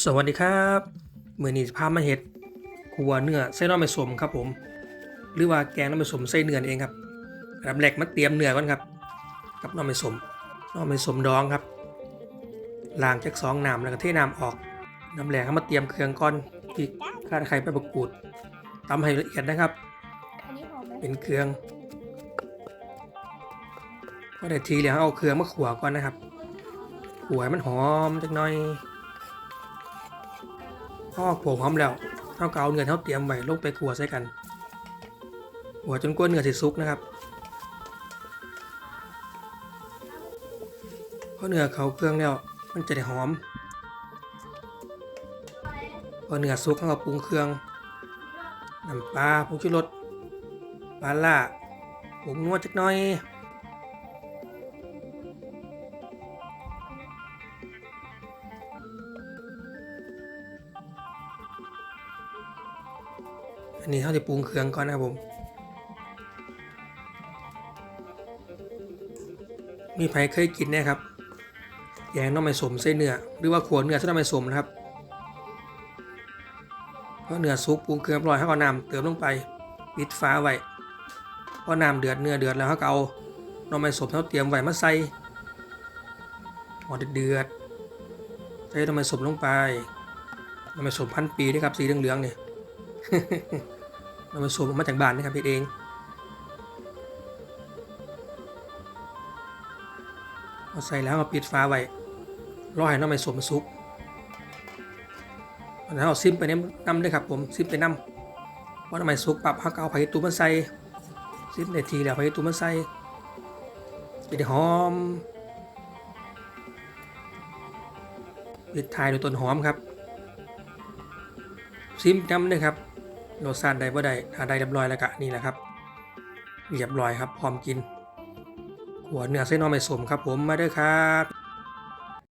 สวัสดีครับมือนี้พามาเห็ดขัวเนื้อไส้น้อไม่สมครับผม หรือว่าแกงน้อไม่สมไส้เนื้อนั่นเองครับลำแรกมาเตรียมเนื้อก่อนครับ กับน้อไม่สมน้อไม่สมดองครับล้างจากสองน้ำแล้วก็เทน้ำออกน้ำแรกเอามาเตรียมเครื่องก่อนพริกข่าตะไคร้ใบมะกรูดตำให้ละเอียดนะครับอันนี้หอมไหมเป็นเครื่องพอได้ทีแล้วเอาเครื่องมาขัวก่อนนะครับขัวให้มันหอมจักหน่อย พอผงหอมแล้วเท่ากับเอาเนื้อที่เราเตรียมไว้ลงไปขัวใส่กันขัวจนกว่าเนื้อสิสุกนะครับพอเนื้อเขาเครื่องแล้วมันจะได้หอมพอเนื้อสุกเราก็ปรุงเครื่องน้ำปลาผงชูรสปลาล่าผมนวดจักน่อย อันนี้เขาจะปรุงเครื่องก่อนนะครับผม มีใครเคยกินนะครับแกงน้องไม่สมไส้เนื้อหรือว่าขวเนื้อไส้น้องไม่สมนะครับเพราะเนื้อซุปปรุงเครื่องเรียบร้อยเขาก็น้ำเติมลงไปปิดฟ้าไว้พอน้ำเดือดเนื้อเดือดแล้วเขาก็เอาน่องไม้สมที่เขาเตรียมไว้มาใส่พอเดือดใส่น่องไม้สมลงไปน่องไม้สมพันปีนะครับสีเหลืองๆเนี่ย หน่อไม้สมเอามาจากบ้านนะครับเฮ็ดเองพอใส่แล้วก็ปิดฟ้าไว้รอให้น่อไม้สมสุกแล้วเอาซิมไปน้ำน้ำด้วยครับผมซิมไปน้ำว่าทำไมสุกปรับฮักเอาไผ่ตูมันใส่สิบนทีแล้วไผ่ตูมันใส่จะได้หอมปิดท้ายด้วยต้นหอมครับซิมจำเลยครับ รสชาติใดบ่ได้ถ้าได้เรียบร้อยแล้วก็นี่แหละครับเรียบร้อยครับพร้อมกินหัวเนื้อเส้นอไม่สมครับผมมาเด้อครับ